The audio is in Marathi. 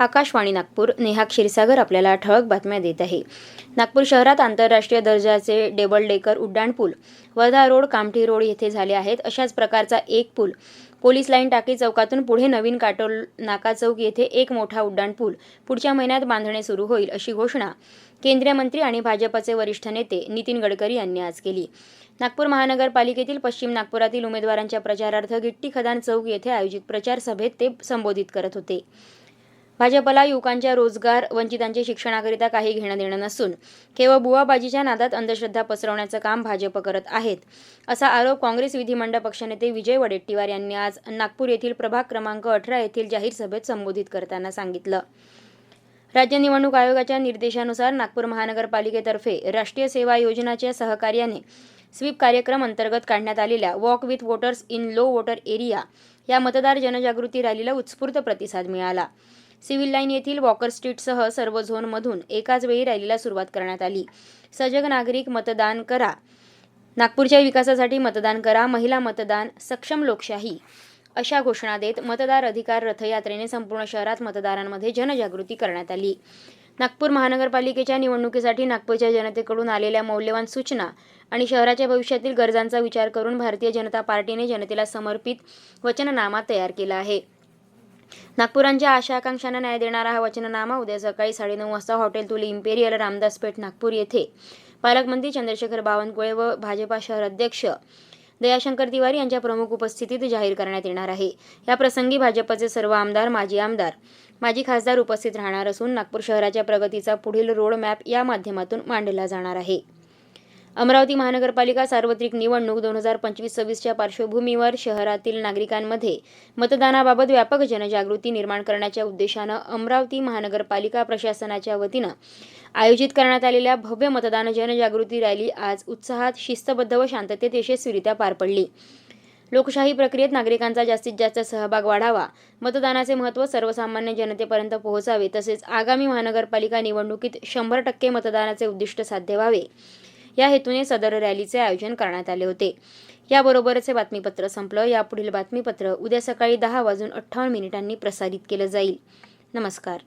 आकाशवाणी नागपूर. नेहा क्षीरसागर आपल्याला ठळक बातम्या देत आहे. नागपूर शहरात आंतरराष्ट्रीय दर्जाचे डेबल डेकर उड्डाण पूल वर्धा रोड कामठी रोड येथे झाले आहेत. अशाच प्रकारचा एक पूल पोलीस लाईन टाकी चौकातून पुढे नवीन काटोल नाका चौक येथे एक मोठा उड्डाण पूल पुढच्या महिन्यात बांधणे सुरू होईल अशी घोषणा केंद्रीय मंत्री आणि भाजपचे वरिष्ठ नेते नितीन गडकरी यांनी आज केली. नागपूर महानगरपालिकेतील पश्चिम नागपुरातील उमेदवारांच्या प्रचारार्थ गिट्टी खदान चौक येथे आयोजित प्रचार सभेत ते संबोधित करत होते. भाजपला युवकांच्या रोजगार वंचितांचे शिक्षणाकरिता काही घेणं देणं नसून केवळ बुवाबाजीच्या नादात अंधश्रद्धा पसरवण्याचं काम भाजप करत आहेत असा आरोप काँग्रेस विधिमंडळ पक्षनेते विजय वडेट्टीवार यांनी आज नागपूर येथील प्रभाग क्रमांक अठरा येथील जाहीर सभेत संबोधित करताना सांगितलं. राज्य निवडणूक आयोगाच्या निर्देशानुसार नागपूर महानगरपालिकेतर्फे राष्ट्रीय सेवा योजनाच्या सहकार्याने स्वीप कार्यक्रम अंतर्गत काढण्यात आलेल्या walk with voters in low voter area या मतदार जनजागृती रॅलीला उत्स्फूर्त प्रतिसाद मिळाला. सिव्हिल लाईन येथील वॉकर स्ट्रीटसह सर्व झोनमधून एकाच वेळी रॅलीला सुरुवात करण्यात आली. सजग नागरिक मतदान करा. नागपूरच्या विकासासाठी मतदान करा. महिला मतदान सक्षम लोकशाही. अशा घोषणा देत मतदार अधिकार रथयात्रेने संपूर्ण शहरात मतदारांमध्ये जनजागृती करण्यात आली. नागपूर महानगरपालिकेच्या निवडणुकीसाठी नागपूरच्या जनतेकडून आलेल्या मौल्यवान सूचना आणि शहराच्या भविष्यातील गरजांचा विचार करून भारतीय जनता पार्टीने जनतेला समर्पित वचननामा तयार केला आहे. नागपुरांच्या आशा आकांक्षांना न्याय देणारा हा वचननामा उद्या सकाळी साडेनऊ वाजता हॉटेल तुली इम्पेरियल रामदास पेठ नागपूर येथे. पालकमंत्री चंद्रशेखर बावनकुळे व भाजपा शहर अध्यक्ष दयाशंकर तिवारी यांच्या प्रमुख उपस्थितीत जाहीर करण्यात येणार आहे. या प्रसंगी भाजपचे सर्व आमदार माजी आमदार माजी खासदार उपस्थित राहणार असून नागपूर शहराच्या प्रगतीचा पुढील रोड मॅप या माध्यमातून मांडला जाणार आहे. अमरावती महानगरपालिका सार्वत्रिक निवडणूक दोन हजार पंचवीस सव्वीसच्या पार्श्वभूमीवर शहरातील नागरिकांमध्ये मतदानाबाबत व्यापक जनजागृती निर्माण करण्याच्या उद्देशानं अमरावती महानगरपालिका प्रशासनाच्या वतीनं आयोजित करण्यात आलेल्या भव्य मतदान जनजागृती रॅली आज उत्साहात शिस्तबद्ध व शांततेत यशस्वीरित्या पार पडली. लोकशाही प्रक्रियेत नागरिकांचा जास्तीत जास्त सहभाग वाढावा मतदानाचे महत्त्व सर्वसामान्य जनतेपर्यंत पोहोचावे तसेच आगामी महानगरपालिका निवडणुकीत शंभर टक्के मतदानाचे उद्दिष्ट साध्य व्हावे. या हेतूने सदर रॅलीचे आयोजन करण्यात आले होते. याबरोबरच हे बातमीपत्र संपलं. यापुढील बातमीपत्र उद्या सकाळी दहा वाजून अठ्ठावन्न मिनिटांनी प्रसारित केलं जाईल. नमस्कार.